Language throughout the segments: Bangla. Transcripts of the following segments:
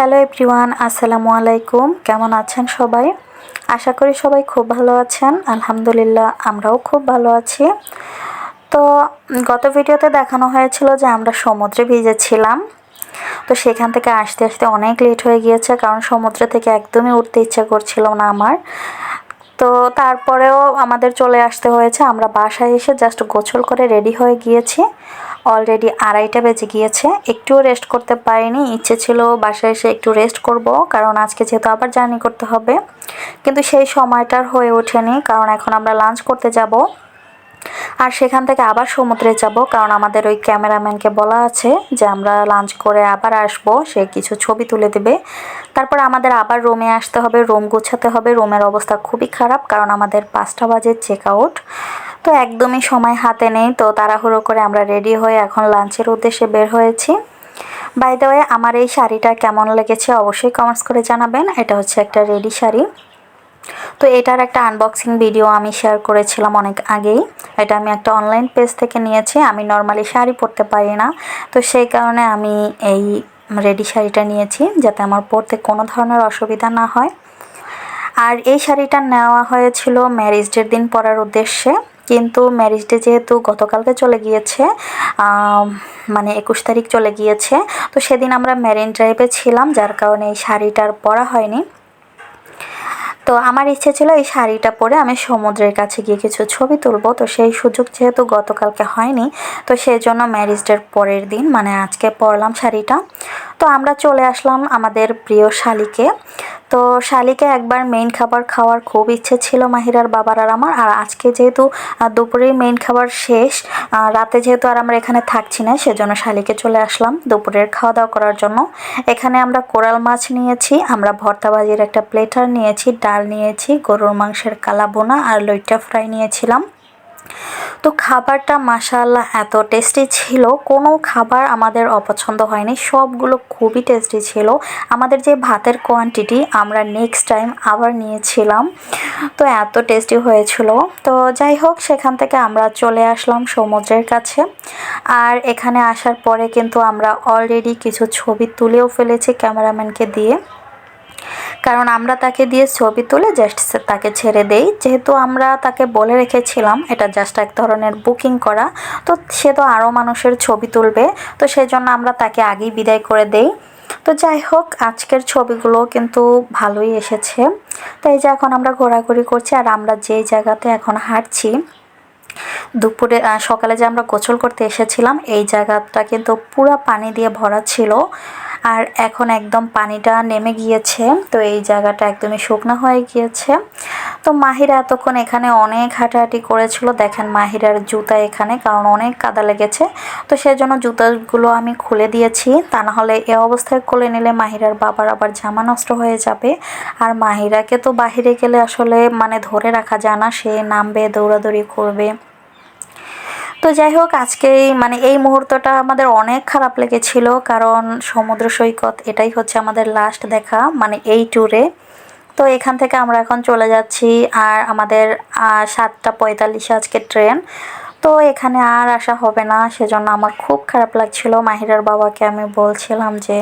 হ্যালো এভরিওয়ান, আসসালামু আলাইকুম। কেমন আছেন সবাই? আশা করি সবাই খুব ভালো আছেন। আলহামদুলিল্লাহ, আমরাও খুব ভালো আছি। তো গত ভিডিওতে দেখানো হয়েছিল যে আমরা সমুদ্রে ভিজেছিলাম। তো সেখান থেকে আসতে আসতে অনেক লেট হয়ে গিয়েছে, কারণ সমুদ্র থেকে একদমই উঠতে ইচ্ছা করছিল না আমার। তো তারপরেও আমাদের চলে আসতে হয়েছে। আমরা বাসায় এসে জাস্ট গোছল করে রেডি হয়ে গিয়েছি। অলরেডি আড়াইটা বেজে গিয়েছে। একটুও রেস্ট করতে পারিনি। ইচ্ছে ছিল বাসায় এসে একটু রেস্ট করব, কারণ আজকে যেহেতু আবার জার্নি করতে হবে। কিন্তু সেই সময়টার হয়ে ওঠেনি, কারণ এখন আমরা লাঞ্চ করতে যাব। আর সেখান থেকে আবার সমুদ্রে যাব, কারণ আমাদের ওই ক্যামেরাম্যানকে বলা আছে যে আমরা লাঞ্চ করে আবার আসব, সে কিছু ছবি তুলে দেবে। তারপর আমাদের আবার রুমে আসতে হবে রুম গুছাতে হবে। রুমের অবস্থা খুবই খারাপ, কারণ আমাদের পাঁচটা বাজে চেক আউট তো একদমই সময় হাতে নেই, তো তাড়াহুড়ো করে আমরা রেডি হয়ে এখন লাঞ্চের উদ্দেশ্যে বের হয়েছি। বাই দ্য ওয়ে আমার এই শাড়িটা কেমন লেগেছে অবশ্যই কমেন্টস করে জানাবেন। এটা হচ্ছে একটা রেডি শাড়ি। তো এটার একটা আনবক্সিং ভিডিও আমি শেয়ার করেছিলাম অনেক আগেই। এটা আমি একটা অনলাইন পেজ থেকে নিয়েছি, আমি নর্মালি শাড়ি পরতে পারি না। তো সেই কারণে আমি এই রেডি শাড়িটা নিয়েছি, যাতে আমার পরতে কোনো ধরনের অসুবিধা না হয়। আর এই শাড়িটা নেওয়া হয়েছিল ম্যারেজ ডের দিন পরার উদ্দেশ্যে। কিন্তু ম্যারেজ ডে যেহেতু গতকালকে চলে গিয়েছে মানে একুশ তারিখ চলে গিয়েছে, তো সেদিন আমরা ম্যারিন ড্রাইভে ছিলাম, যার কারণে এই শাড়িটার পরা হয়নি। তো আমার ইচ্ছে ছিল এই শাড়িটা পরে আমি সমুদ্রের কাছে গিয়ে কিছু ছবি তুলবো, তো সেই সুযোগ যেহেতু গতকালকে হয়নি, তো সেই জন্য ম্যারিজ ডের পরের দিন মানে আজকে পরলাম শাড়িটা। তো আমরা চলে আসলাম আমাদের প্রিয় শালিকে। তো শালিকে একবার মেইন খাবার খাওয়ার খুব ইচ্ছে ছিল মাহিরার বাবার আর আমার, আর আজকে যেহেতু দুপুরেই মেইন খাবার শেষ রাতে যেহেতু আর আমরা এখানে থাকছি না, সেজন্য শালিকে চলে আসলাম দুপুরের খাওয়া দাওয়া করার জন্য। এখানে আমরা কোরাল মাছ নিয়েছি, আমরা ভর্তাবাজির একটা প্লেটার নিয়েছি, ডাল নিয়েছি, গরুর মাংসের কালাবোনা আর লইটা ফ্রাই নিয়েছিলাম। তো খাবারটা মাসাল্লাহ এত টেস্টি ছিল। কোনো খাবার আমাদের অপছন্দ হয়নি। সবগুলো খুবই টেস্টি ছিল। আমাদের যে ভাতের কোয়ান্টিটি আমরা নেক্সট টাইম আবার নিয়েছিলাম। তো এত টেস্টি হয়েছিল। তো যাই হোক, সেখান থেকে আমরা চলে আসলাম সমুদ্রের কাছে। আর এখানে আসার পরে কিন্তু আমরা অলরেডি কিছু ছবি তুলেও ফেলেছি ক্যামেরাম্যানকে দিয়ে। কারণ আমরা তাকে দিয়ে ছবি তুলে জাস্ট তাকে ছেড়ে দেই। যেহেতু আমরা তাকে বলে রেখেছিলাম, এটা জাস্ট এক ধরনের বুকিং করা, তো সে তো আরও মানুষের ছবি তুলবে, তো সেই জন্য আমরা তাকে আগেই বিদায় করে দেই। তো যাই হোক, আজকের ছবিগুলো কিন্তু ভালোই এসেছে। তো এই যে এখন আমরা ঘোরাঘুরি করছি, আর আমরা যেই জায়গাতে এখন হাঁটছি, দুপুরে সকালে যে আমরা গোসল করতে এসেছিলাম, এই জায়গাটা কিন্তু পুরো পানি দিয়ে ভরা ছিল। আর এখন একদম পানিটা নেমে গিয়েছে, তো এই জায়গাটা একদমই শুকনো হয়ে গিয়েছে। তো মাহিরা এতক্ষণ এখানে অনেক হাঁটাহাঁটি করেছিল, দেখেন মাহিরার জুতা এখানে, কারণ অনেক কাদা লেগেছে। তো সেই জন্য জুতাগুলো আমি খুলে দিয়েছি, তা না হলে এ অবস্থায় খুলে নিলে মাহিরার বাবার আবার জামা নষ্ট হয়ে যাবে। আর মাহিরাকে তো বাহিরে গেলে আসলে মানে ধরে রাখা যায় না, সে নামবে, দৌড়াদৌড়ি করবে। তো যাই হোক আজকে মানে এই মুহূর্তটা আমাদের অনেক খারাপ লেগেছিল, কারণ সমুদ্র সৈকত এটাই হচ্ছে আমাদের লাস্ট দেখা মানে এই ট্যুরে তো এখান থেকে আমরা এখন চলে যাচ্ছি, আর আমাদের সাতটা পঁয়তাল্লিশে আজকে ট্রেন তো এখানে আর আসা হবে না। সেজন্য আমার খুব খারাপ লাগছিল। মাহিরার বাবাকে আমি বলছিলাম যে,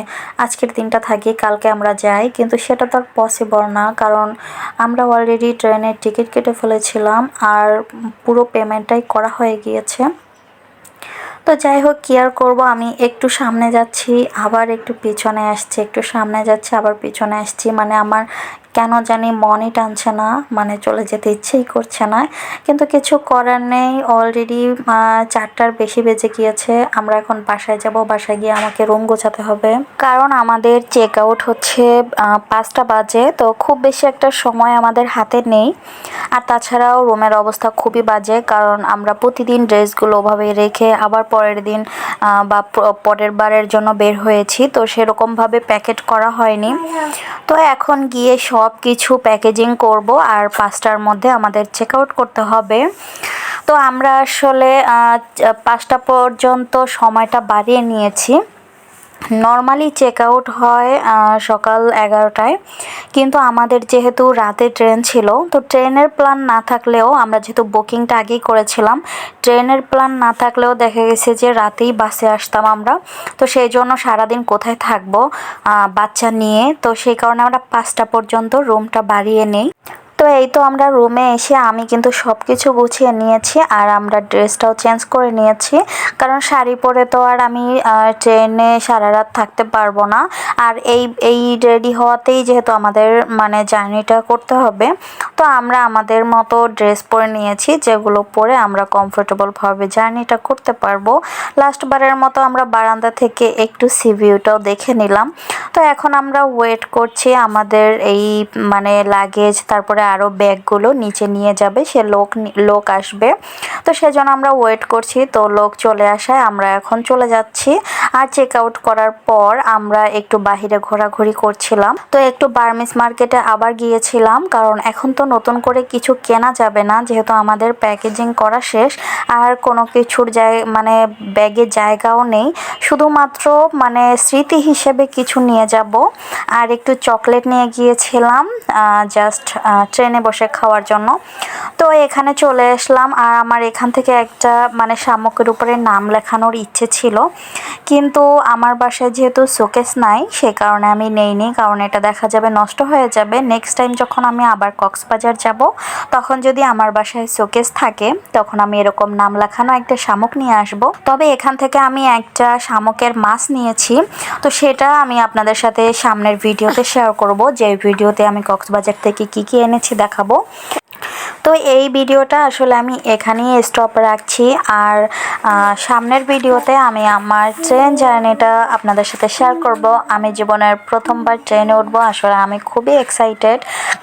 আজকের দিনটা থাকি, কালকে আমরা যাই। কিন্তু সেটা তো আর পসিবল না, কারণ আমরা অলরেডি ট্রেনের টিকিট কেটে ফেলেছিলাম আর পুরো পেমেন্টটাই করা হয়ে গিয়েছে। তো যাই হোক, কি আর করব? আমি একটু সামনে যাচ্ছি, আবার একটু পিছনে আসছি, একটু সামনে যাচ্ছি, আবার পিছনে আসছি। মানে আমার কেন জানি মনই টানছে না মানে চলে যেতে ইচ্ছেই করছে না। কিন্তু কিছু করার নেই অলরেডি চারটার বেশি বেজে গিয়েছে, আমরা এখন বাসায় যাব, বাসায় গিয়ে আমাকে রুম গোছাতে হবে। কারণ আমাদের চেক আউট হচ্ছে পাঁচটা বাজে, তো খুব বেশি একটা সময় আমাদের হাতে নেই। আর তাছাড়াও রুমের অবস্থা খুবই বাজে, কারণ আমরা প্রতিদিন ড্রেসগুলো ওভাবে রেখে, আবার পরের দিন বা পরের বারের জন্য বের হয়েছি। তো সেরকমভাবে প্যাকেট করা হয়নি। তো এখন গিয়ে সব কিছু প্যাকেজিং করব আর পাঁচটার মধ্যে আমাদের চেক আউট করতে হবে। তো আমরা আসলে পাঁচটা পর্যন্ত সময়টা বাড়িয়ে নিয়েছি। নর্মালি চেক আউট হয় সকাল এগারোটায়। কিন্তু আমাদের যেহেতু রাতে ট্রেন ছিল, তো ট্রেনের প্ল্যান না থাকলেও আমরা যেহেতু বুকিংটা আগেই করেছিলাম, ট্রেনের প্ল্যান না থাকলেও দেখা গেছে যে রাতেই বাসে আসতাম আমরা। তো সেই জন্য সারাদিন কোথায় থাকব বাচ্চা নিয়ে, তো সেই কারণে আমরা পাঁচটা পর্যন্ত রুমটা বাড়িয়ে নেই। তো এই তো আমরা রুমে এসে আমি কিন্তু সব কিছু গুছিয়ে নিয়েছি আর আমরা ড্রেসটাও চেঞ্জ করে নিয়েছি। কারণ শাড়ি পরে তো আর আমি ট্রেনে সারা রাত থাকতে পারব না। আর এই এই রেডি হওয়াতেই যেহেতু আমাদের মানে জার্নিটা করতে হবে, তো আমরা আমাদের মতো ড্রেস পরে নিয়েছি, যেগুলো পরে আমরা কমফোর্টেবলভাবে জার্নিটা করতে পারব। লাস্টবারের মতো আমরা বারান্দা থেকে একটু সি ভিউটাও দেখে নিলাম। তো এখন আমরা ওয়েট করছি আমাদের এই মানে লাগেজ তারপরে আরও ব্যাগগুলো নিচে নিয়ে যাবে, সে লোক লোক আসবে। তো সেজন্য আমরা ওয়েট করছি, তো লোক চলে আসায় আমরা এখন চলে যাচ্ছি। আর চেক আউট করার পর আমরা একটু বাহিরে ঘোরাঘুরি করছিলাম। তো একটু বার্মিস মার্কেটে আবার গিয়েছিলাম, কারণ এখন তো নতুন করে কিছু কেনা যাবে না, যেহেতু আমাদের প্যাকেজিং করা শেষ। আর কোনো কিছুর জায় মানে ব্যাগে জায়গাও নেই। শুধুমাত্র মানে স্মৃতি হিসেবে কিছু নিয়ে যাব। আর একটু চকলেট নিয়ে গিয়েছিলাম জাস্ট ট্রেনে বসে খাওয়ার জন্য। তো এখানে চলে আসলাম আর আমার এখান থেকে একটা মানে শামুকের উপরে নাম লেখানোর ইচ্ছে ছিল। কিন্তু আমার বাসায় যেহেতু শোকেস নাই, সে কারণে আমি নেইনি, কারণ এটা দেখা যাবে নষ্ট হয়ে যাবে। নেক্সট টাইম যখন আমি আবার কক্সবাজার যাব, তখন যদি আমার বাসায় শোকেস থাকে, তখন আমি এরকম নাম লেখানো একটা শামুক নিয়ে আসব। তবে এখান থেকে আমি একটা শামুকের মাছ নিয়েছি। তো সেটা আমি আপনাদের সাথে সামনের ভিডিওতে শেয়ার করব, যে ভিডিওতে আমি কক্সবাজার থেকে কি কি এনেছি দেখাবো। তো এই ভিডিওটা আসলে আমি এখানেই স্টপ রাখছি। আর সামনের ভিডিওতে আমি আমার ট্রেন জার্নিটা আপনাদের সাথে শেয়ার করব। আমি জীবনের প্রথমবার ট্রেনে উঠবো। আসলে আমি খুবই এক্সাইটেড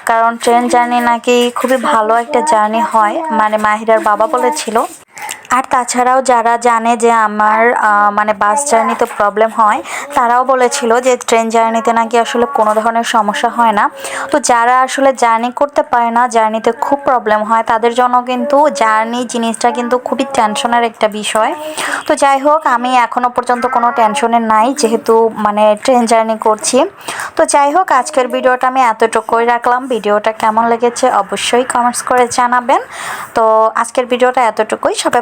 কারণ ট্রেন জার্নি নাকি খুবই ভালো একটা জার্নি হয়। মানে মাহিরার বাবা বলেছিল। আর তাছাড়াও যারা জানে যে আমার মানে বাস জার্নিতে প্রবলেম হয়, তারাও বলেছিল যে ট্রেন জার্নিতে নাকি আসলে কোনো ধরনের সমস্যা হয় না। তো যারা আসলে জার্নি করতে পারে না, জার্নিতে খুব প্রবলেম হয়, তাদের জন্য কিন্তু জার্নি জিনিসটা কিন্তু খুবই টেনশনের একটা বিষয়। তো যাই হোক, আমি এখনও পর্যন্ত কোনো টেনশনে নাই, যেহেতু মানে ট্রেন জার্নি করছি। তো যাই হোক, আজকের ভিডিওটা আমি এতটুকুই রাখলাম। ভিডিওটা কেমন লেগেছে অবশ্যই কমেন্টস করে জানাবেন। তো আজকের ভিডিওটা এতটুকুই। সবাই